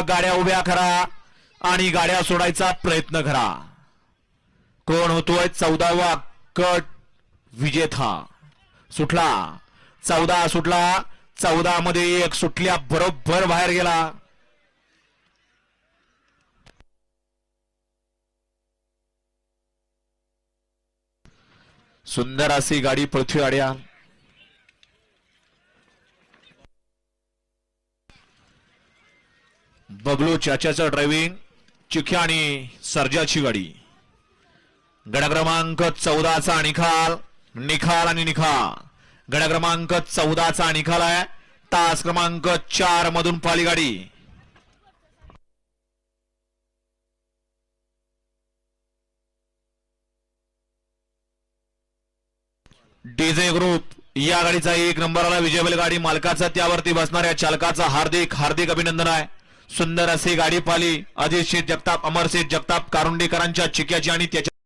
गाड्या उभ्या करा आणि गाड्या सोडायचा प्रयत्न करा. कोण होतोय चौदावा कट विजेता? सुटला. चौदा सुटला. चौदा मध्ये एक सुटल्या बरोबर बाहेर गेला. सुंदर अशी गाडी पृथ्वी आड्या. बबलू चाच्याचं ड्रायव्हिंग चिख्या आणि सर्जाची गाडी. गडक्रमांक चौदाचा निखाल निखाल आणि निखाल. गड क्रमांक चौदाचा निखाल आहे. तास क्रमांक चार मधून पाली गाडी. डीजे ग्रुप या गाडीचा एक नंबरला विजय गाडी मालकाचा त्यावरती बसणाऱ्या चालकाचा हार्दिक हार्दिक अभिनंदन आहे. सुंदर असे गाडी पाली अजित शेठ जगताप अमर शेठ जगताप कारुंडेकरांच्या चिक्याची आणि त्याच्या